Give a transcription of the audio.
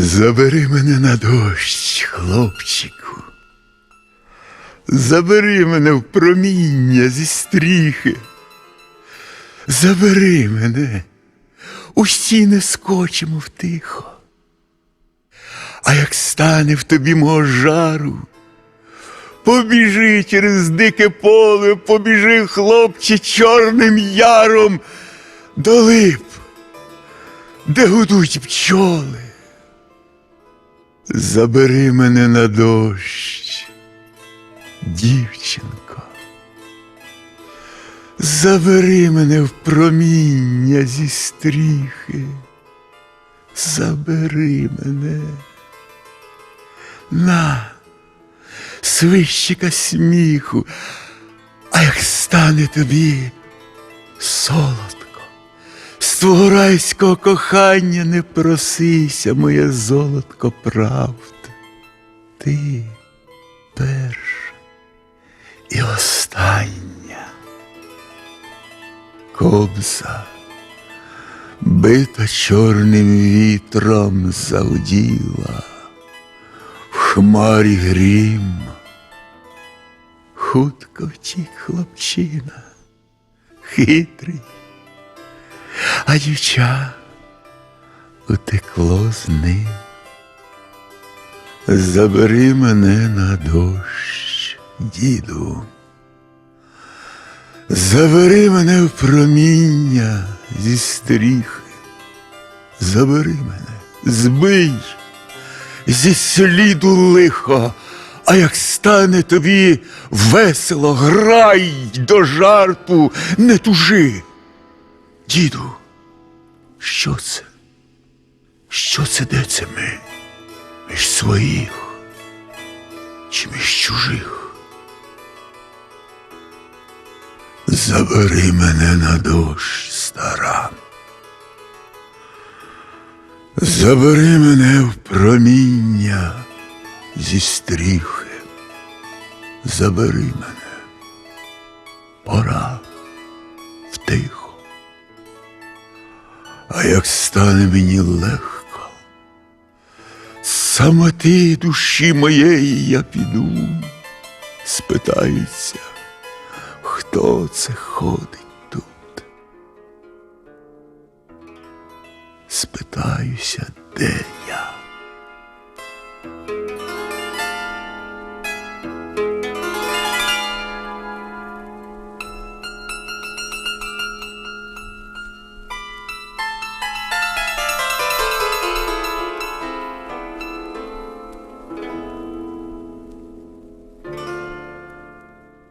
Забери мене на дощ, хлопчику. Забери мене в проміння зі стріхи. Забери мене, у стіни скочимо втихо. А як стане в тобі мого жару, побіжи через дике поле, побіжи, хлопче, чорним яром до лип, де гудуть пчоли. Забери мене на дощ, дівчинко. Забери мене в проміння зі стріхи. Забери мене. На, свищика сміху, а як стане тобі солодко, з твого райського кохання не просися, моє золотко правда. Ти перша і остання. Кобза, бита чорним вітром зауділа, в хмарі грім. Хутко втік хлопчина, хитрий, а дівча утекло з ним. Забери мене на дощ, діду. Забери мене в проміння зі стріхи. Забери мене, збий зі сліду лихо, а як стане тобі весело, грай до жарту, не тужи. Діду, що це? Що це де це ми? Між своїх чи між чужих? Забери мене на дощ, стара. Забери мене в проміння зі стріхи. Забери мене, пора А як стане мені легко, самоти душі моєї я піду, спитаюся, хто це ходить тут. Спитаюся, де